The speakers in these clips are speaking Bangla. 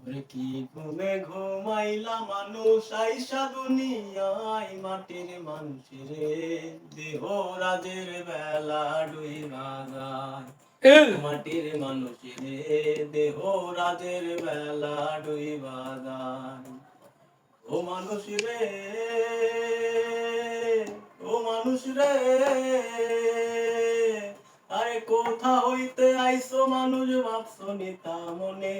ওরে কি ঘুমে ঘুমাইলা মানুষ আইসা দুনিয়ায় মাটির মানুষেরে দেহ রাজের বেলা ডুই বাগায় মাটির মানুষেরে দেহ রাজের বেলা ডুই বাগায় ও মানুষ রে ও মানুষ রে আরে কোথা হইতে আইসো মানুষ ভাবছ নিতা মনে?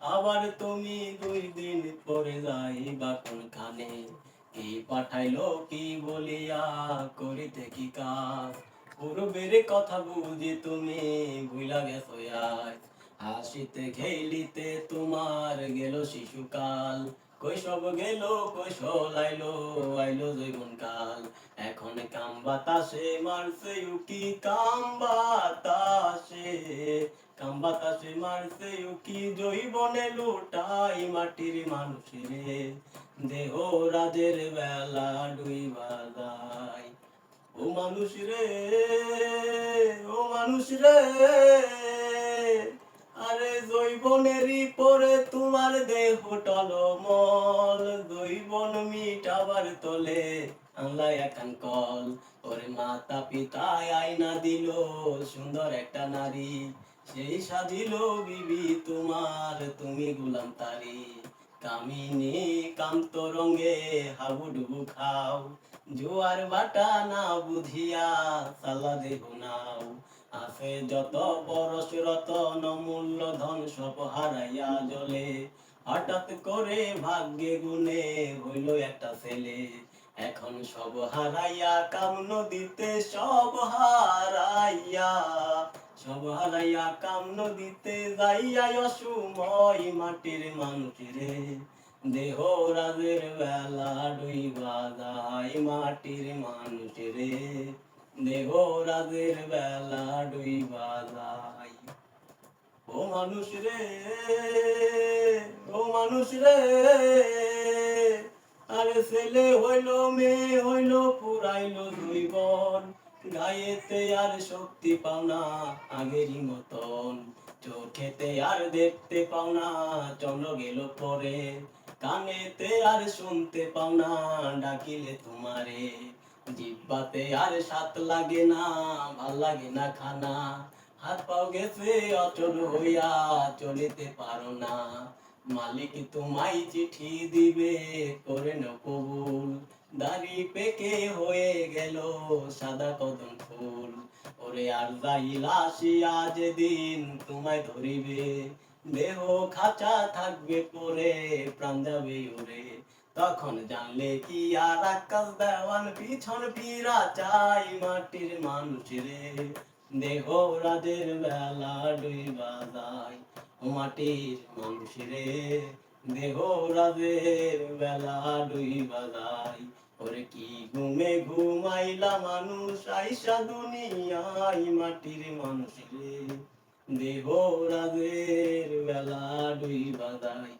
আবার তুমি দুই দিন পরে যাইবা কোনখানে? কি পাঠাইলো কি বলিয়া, করিতে কি কাজ? পূর্বের কথা বুঝি তুমি ভুলা গেছো হাসিতে খেলিতে তোমার গেল শিশুকাল। কৈশব গেল, কৈশল আইলো আইলো জৈবন কাল এখন কাম বাতাসে, মারছে উকি, কাম বাতাসে। বাতাসে মারছে, উকি মাটির দেহ রাজের বেলা ডুই বাজাই ও মানুষ রে, ও মানুষ রে, আরে জৈবনেরই পরে তোমার দেহ টলমল। জৈবন মিটাবার তলে আনলা একান কল। ওরে মাতা পিতায় আয়না দিল, সুন্দর একটা নারী। সেই সাজিল বিবি তোমার, তুমি গুলাম তারি। কামিনী কান্ত রঙে হাবুডুবু খাও, জোয়ার বাটা না বুঝিয়া সালা দেহ নাও। যত রতন মূল্য ধন সব হারাইয়া জলে হঠাৎ করে ভাগ্যে গুনে হইল একটা ছেলে। এখন সব হারাইয়া কাম নদীতে সব হারাইয়া সব হারাইয়া কাম নদীতে যাইয়া অসময় মাটির মানুষেরে দেহ রাজের বেলা ডুইবা যায় মাটির মানুষেরে দেহ রাজের বেলা ডুইবা যায়। ও মানুষ রে, ও মানুষ রে, আরে ছেলে হইল, মেয়ে হইল, পুরাইলো দুইবন গায়েতে আর শক্তি পাও না, আগেরই মতন। চোখেতে আর দেখতে পাও না, চন্দ্র গেল পরে। কানেতে আর শুনতে পাও না, ডাকিলে তোমারে। জিব্বাতে আর সাত লাগে না, ভালো লাগে না খানা। হাত পাও গেছে অচল হইয়া, চলিতে পারো না। মালিক তোমায় চিঠি দিবে, করে কবুল। দাড়ি পেকে হয়ে গেল সাদা কদম ফুল। ওরে আর যাইলা আসিয়া যেদিন তোমায় ধরিবে। দেহ খাঁচা থাকবে পরে, প্রাণ যাবে ওরে। তখন জানলে কি আর আকাশ দেওয়ান, পিছন ফিরা চাই মাটির মানুষেরে দেহ রাজের বেলা ডুইবা যায়। মাটির মানুষেরে দেহ রাজের বেলা ডুইবা বাজাই। ওরে কি ঘুমে ঘুমাইলা মানুষ, আইসা দুনিয়াই মাটির মানুষেরে দেহ রাজের বেলা ডুইবা যায়